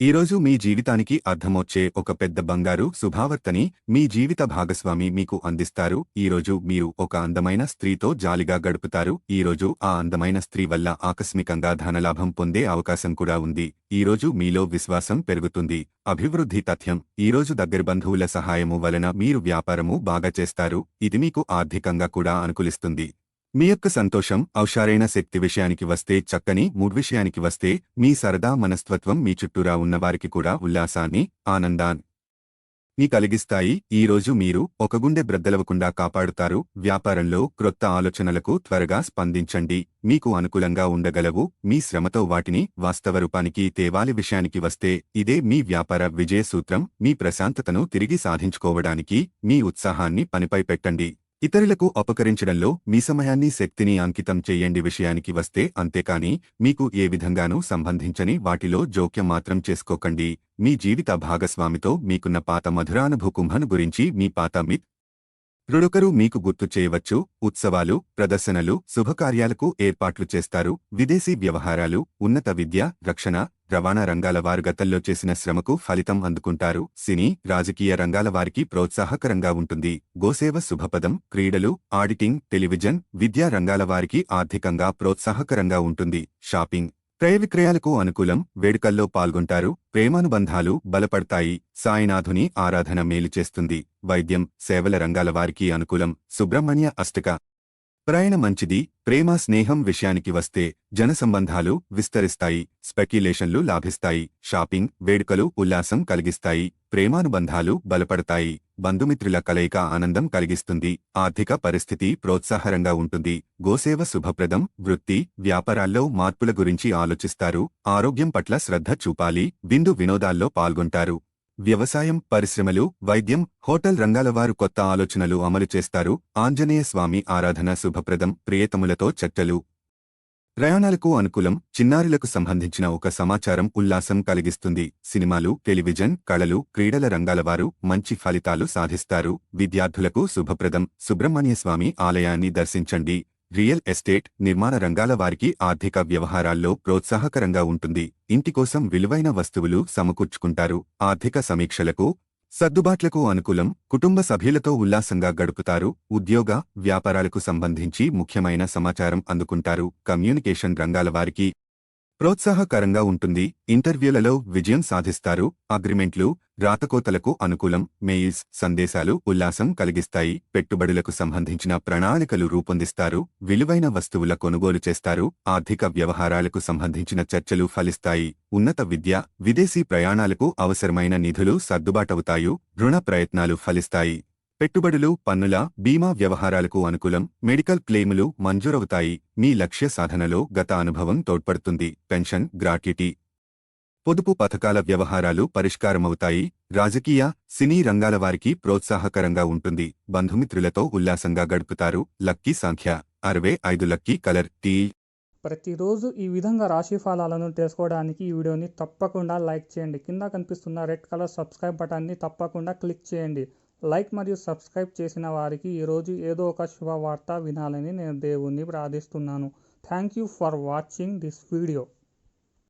ఈరోజు మీ జీవితానికి అర్థమొచ్చే ఒక పెద్ద బంగారు శుభావర్తని మీ జీవిత భాగస్వామి మీకు అందిస్తారు. ఈరోజు మీరు ఒక అందమైన స్త్రీతో జాలిగా గడుపుతారు. ఈరోజు ఆ అందమైన స్త్రీ వల్ల ఆకస్మికంగా ధనలాభం పొందే అవకాశం కూడా ఉంది. ఈరోజు మీలో విశ్వాసం పెరుగుతుంది. అభివృద్ధి తథ్యం. ఈరోజు దగ్గర బంధువుల సహాయము వలన మీరు వ్యాపారము బాగా చేస్తారు. ఇది మీకు ఆర్థికంగా కూడా అనుకూలిస్తుంది. మీ యొక్క సంతోషం ఔషారైన శక్తి విషయానికి వస్తే చక్కని మూడ్ విషయానికి వస్తే మీ సరదా మనస్తత్వం మీ చుట్టూరా ఉన్నవారికి కూడా ఉల్లాసాన్ని ఆనందాన్ని ని కలిగిస్తాయి. ఈ రోజు మీరు ఒక గుండె బ్రద్దలవకుండా కాపాడుతారు. వ్యాపారంలో క్రొత్త ఆలోచనలకు త్వరగా స్పందించండి. మీకు అనుకూలంగా ఉండగలవు. మీ శ్రమతో వాటిని వాస్తవ రూపానికి తేవాలి విషయానికి వస్తే ఇదే మీ వ్యాపార విజయ సూత్రం. మీ ప్రశాంతతను తిరిగి సాధించుకోవడానికి మీ ఉత్సాహాన్ని పనిపై పెట్టండి. ఇతరులకు అపకరించడంలో మీ సమయాన్ని శక్తిని అంకితం చెయ్యండి విషయానికి వస్తే అంతేకాని మీకు ఏ విధంగానూ సంబంధించని వాటిలో జోక్యం మాత్రం చేసుకోకండి. మీ జీవిత భాగస్వామితో మీకున్న పాత మధురానుభూకుంభను గురించి మీ పాత మిత్ రుడొకరు మీకు గుర్తు చేయవచ్చు. ఉత్సవాలు ప్రదర్శనలు శుభకార్యాలకు ఏర్పాట్లు చేస్తారు. విదేశీ వ్యవహారాలు ఉన్నత విద్య రక్షణ రవాణా రంగాల వారు గతంలో చేసిన శ్రమకు ఫలితం అందుకుంటారు. సినీ రాజకీయ రంగాల వారికి ప్రోత్సాహకరంగా ఉంటుంది. గోసేవ శుభపదం క్రీడలు ఆడిటింగ్ టెలివిజన్ విద్యా రంగాల వారికి ఆర్థికంగా ప్రోత్సాహకరంగా ఉంటుంది. షాపింగ్ క్రయ విక్రయాలకు అనుకూలం వేడుకల్లో పాల్గొంటారు. ప్రేమానుబంధాలు బలపడతాయి. సాయినాథుని ఆరాధన మేలు చేస్తుంది. వైద్యం సేవల రంగాల వారికి అనుకూలం. సుబ్రహ్మణ్య అష్టక ప్రయాణ మంచిది ప్రేమ స్నేహం విషయానికి వస్తే జనసంబంధాలు విస్తరిస్తాయి స్పెక్యులేషన్లు లాభిస్తాయి షాపింగ్ వేడుకలు ఉల్లాసం కలిగిస్తాయి ప్రేమానుబంధాలు బలపడతాయి బంధుమిత్రుల కలయిక ఆనందం కలిగిస్తుంది ఆర్థిక పరిస్థితి ప్రోత్సాహరంగా ఉంటుంది గోసేవ శుభప్రదం వృత్తి వ్యాపారాల్లో మార్పుల గురించి ఆలోచిస్తారు ఆరోగ్యం పట్ల శ్రద్ధ చూపాలి విందు వినోదాల్లో పాల్గొంటారు. వ్యవసాయం పరిశ్రమలు వైద్యం హోటల్ రంగాల వారు కొత్త ఆలోచనలు అమలు చేస్తారు. ఆంజనేయ స్వామి ఆరాధన శుభప్రదం. ప్రియతములతో చర్చలు. ప్రయాణాలకు అనుకూలం చిన్నారులకు సంబంధించిన ఒక సమాచారం ఉల్లాసం కలిగిస్తుంది. సినిమాలు టెలివిజన్ కళలు క్రీడల రంగాల వారు మంచి ఫలితాలు సాధిస్తారు. విద్యార్థులకు శుభప్రదం. సుబ్రహ్మణ్యస్వామి ఆలయాన్ని దర్శించండి. రియల్ ఎస్టేట్ నిర్మాణ రంగాల వారికి ఆర్థిక వ్యవహారాల్లో ప్రోత్సాహకరంగా ఉంటుంది. ఇంటి కోసం విలువైన వస్తువులు సమకూర్చుకుంటారు. ఆర్థిక సమీక్షలకు సర్దుబాట్లకు అనుకూలం కుటుంబ సభ్యులతో ఉల్లాసంగా గడుపుతారు. ఉద్యోగ వ్యాపారాలకు సంబంధించి ముఖ్యమైన సమాచారం అందుకుంటారు. కమ్యూనికేషన్ రంగాల వారికి ప్రోత్సాహకరంగా ఉంటుంది. ఇంటర్వ్యూలలో విజయం సాధిస్తారు. అగ్రిమెంట్లు రాతకోతలకు అనుకూలం మెయిల్స్ సందేశాలు ఉల్లాసం కలిగిస్తాయి. పెట్టుబడులకు సంబంధించిన ప్రణాళికలు రూపొందిస్తారు. విలువైన వస్తువుల కొనుగోలు చేస్తారు. ఆర్థిక వ్యవహారాలకు సంబంధించిన చర్చలు ఫలిస్తాయి. ఉన్నత విద్య విదేశీ ప్రయాణాలకు అవసరమైన నిధులు సర్దుబాటవుతాయి. రుణ ప్రయత్నాలు ఫలిస్తాయి. పెట్టుబడులు పన్నుల బీమా వ్యవహారాలకు అనుకూలం మెడికల్ క్లెయిములు మంజూరవుతాయి. మీ లక్ష్య సాధనలో గత అనుభవం తోడ్పడుతుంది. Pension gratuity. పొదుపు పథకాల వ్యవహారాలు పరిష్కారమవుతాయి. రాజకీయ సినీ రంగాల వారికి ప్రోత్సాహకరంగా ఉంటుంది. బంధుమిత్రులతో ఉల్లాసంగా గడుపుతారు. లక్కీ సంఖ్య. అరవై ఐదు లక్కీ కలర్ టీ. ప్రతిరోజు ఈ విధంగా రాశి ఫలాలను తెలుసుకోవడానికి ఈ వీడియోని తప్పకుండా లైక్ చేయండి. కింద కనిపిస్తున్న రెడ్ కలర్ సబ్స్క్రైబ్ బటన్ని తప్పకుండా క్లిక్ చేయండి. లైక్ మరియు సబ్స్క్రైబ్ చేసిన వారికి ఈరోజు ఏదో ఒక శుభవార్త వినాలని నేను దేవుణ్ణి ప్రార్థిస్తున్నాను thank you for watching this video